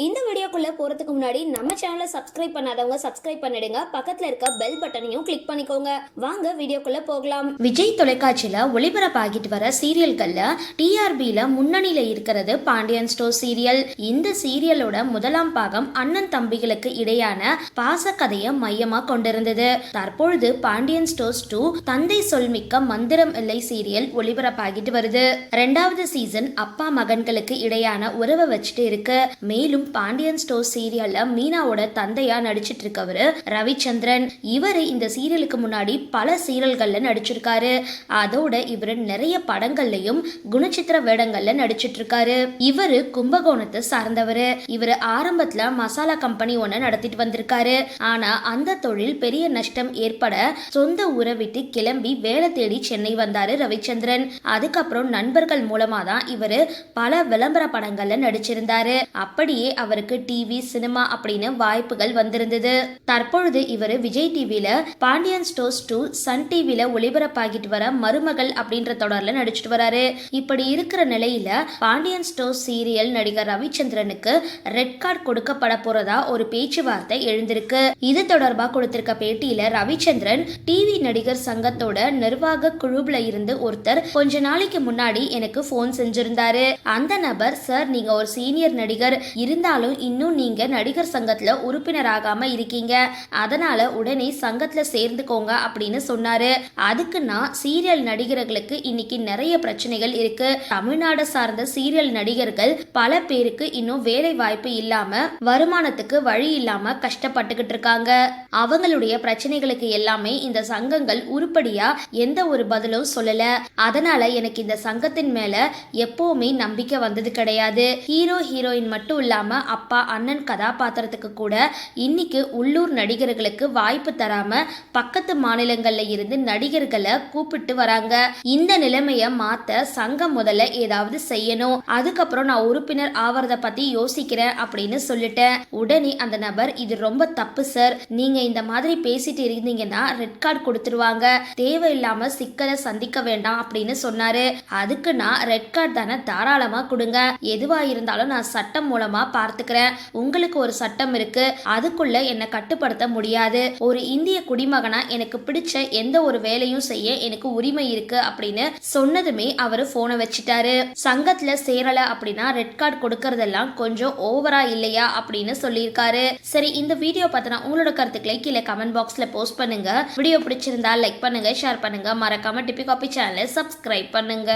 இந்த வீடியோக்குள்ள போறதுக்கு முன்னாடி நம்ம சேனலை சப்ஸ்கிரைப் பண்ணாதவங்க சப்ஸ்கிரைப் பண்ணிடுங்க. பக்கத்துல இருக்க பெல் பட்டனையும் கிளிக் பண்ணிக்கோங்க. வாங்க வீடியோக்குள்ள போகலாம். விஜய் தொலைக்காட்சியில ஒளிபரப்பாகிட்டு வர சீரியல்கள்ல டிஆர்பியில முன்னணியில இருக்கிறது பாண்டியன் ஸ்டோர் சீரியல். இந்த சீரியலோட முதலாம் பாகம் அண்ணன் தம்பிகளுக்கு இடையான பாசக்கதையை மையமா கொண்டிருந்தது. தற்பொழுது பாண்டியன் ஸ்டோர்ஸ் டூ தந்தை சொல்மிக்க மந்திரம் இல்லை சீரியல் ஒளிபரப்பாகிட்டு வருது. ரெண்டாவது சீசன் அப்பா மகன்களுக்கு இடையான உறவை வச்சுட்டு இருக்கு. மேலும் பாண்டியன் ஸ்டோர் சீரியல்ல மீனாவோட தந்தையா நடிச்சிட்டு இருக்கவரு ரவிச்சந்திரன். இவரு இந்த சீரியலுக்கு முன்னாடி பல சீரியல்கள்ல நடிச்சிருக்காரு. அதோட இவர் நிறைய படங்கள்லயும் குணச்சித்திர வேடங்கள்ல நடிச்சிட்டு இருக்காரு இவரு கும்பகோணத்தை சார்ந்தவர். இவர் ஆரம்பத்துல மசாலா கம்பெனி ஒன்று நடத்திட்டு வந்திருக்காரு. ஆனா அந்த தொழில் பெரிய நஷ்டம் ஏற்பட சொந்த ஊரை விட்டு கிளம்பி வேலை தேடி சென்னை வந்தாரு ரவிச்சந்திரன். அதுக்கப்புறம் நண்பர்கள் மூலமா தான் இவர் பல விளம்பர படங்கள்ல நடிச்சிருந்தாரு. அப்படியே அவருக்கு டிவி சினிமா அப்படின்னு வாய்ப்புகள் வந்திருந்தது. தற்பொழுது இவரு விஜய் டிவில பாண்டியன் ஸ்டோர்ஸ் டூ சன் டிவியில ஒளிபரப்பாகிட்டு வர மருமகள் அப்படின்ற தொடர்ல நடிச்சிட்டு வராரு. இப்படி இருக்கிற நிலையில பாண்டியன் ஸ்டோர்ஸ் சீரியல் நடிகர் ரவிச்சந்திரனுக்கு ரெட் கார்டு கொடுக்கப்பட போறதா ஒரு பேச்சுவார்த்தை எழுந்திருக்கு. இது தொடர்பா கொடுத்திருக்க பேட்டியில ரவிச்சந்திரன் டிவி நடிகர் சங்கத்தோட நிர்வாக குழுவுல இருந்து ஒருத்தர் கொஞ்ச நாளைக்கு முன்னாடி எனக்கு போன் செஞ்சிருந்தாரு. அந்த நபர் சார் நீங்க ஒரு சீனியர் நடிகர் இருந்தாலும் இன்னும் நீங்க நடிகர் சங்கத்துல உறுப்பினராகாம இருக்கீங்க. அதனால உடனே சங்கத்துல சேர்ந்துக்கோங்க அப்படின்னு சொன்னாரு. அதுக்கு நான் சீரியல் நடிகர்களுக்கு இன்னைக்கு நிறைய பிரச்சனைகள் இருக்கு. தமிழ்நாடு சார்ந்த சீரியல் நடிகர்கள் பல பேருக்கு இன்னும் வேலை வாய்ப்பு இல்லாம வருமானத்துக்கு வழி இல்லாம கஷ்டப்பட்டுக்கிட்டு இருக்காங்க. அவங்களுடைய பிரச்சனைகளுக்கு எல்லாமே இந்த சங்கங்கள் உருப்படியா எந்த ஒரு பதிலும் சொல்லல. அதனால எனக்கு இந்த சங்கத்தின் மேல எப்பவுமே நம்பிக்கை வந்தது கிடையாது. ஹீரோ ஹீரோயின் மட்டும் இல்லாம அப்பா அண்ணன் கதாபாத்திரத்துக்கு கூட இன்னைக்கு உள்ளூர் நடிகர்களுக்கு வாய்ப்பு தராம பக்கத்து மாநிலங்கள்ல இருந்து நடிகர்களை கூப்பிட்டு வராங்க. இந்த நிலைமையை மாத்த சங்கம் முதல்ல ஏதாவது செய்யணும். அதுக்கப்புறம் நான் உறுப்பினர் ஆவறத பத்தி யோசிக்கிறேன் அப்படின்னு சொல்லிட்டேன். உடனே அந்த நபர் இது ரொம்ப தப்பு சார். நீங்க இந்த மாதிரி பேசிட்டு இருந்தீங்கன்னா ரெட் கார்டு கொடுத்துருவாங்க. தேவையில்லாம சிக்கலை சந்திக்க வேண்டாம் அப்படின்னு சொன்னாரு. அதுக்கு நான் ரெட் கார்டு தானே தாராளமா கொடுங்க. எதுவா இருந்தாலும் நான் சட்டம் மூலமா பார்த்துக்கிறேன். உங்களுக்கு ஒரு சட்டம் இருக்கு. அதுக்குள்ள என்னை கட்டுப்படுத்த முடியாது. ஒரு இந்திய குடிமகனா எனக்கு பிடிச்ச எந்த ஒரு வேலையும் செய்ய எனக்கு உரிமை இருக்கு அப்படின்னு சொன்னதுமே அவரு போனை வச்சுட்டாரு. சங்கத்துல சேரல அப்படின்னா ரெட் கார்டு கொடுக்கறதெல்லாம் கொஞ்சம் ஓவரா இல்லையா அப்படின்னு சொல்லியிருக்காரு. சரி இந்த வீடியோ பார்த்தனா உங்களோட கருத்துக்களை கீழே கமெண்ட் பாக்ஸ்ல போஸ்ட் பண்ணுங்க. வீடியோ பிடிச்சிருந்தா லைக் பண்ணுங்க ஷேர் பண்ணுங்க. மறக்காம டிபி காபி சேனலை சப்ஸ்கிரைப் பண்ணுங்க.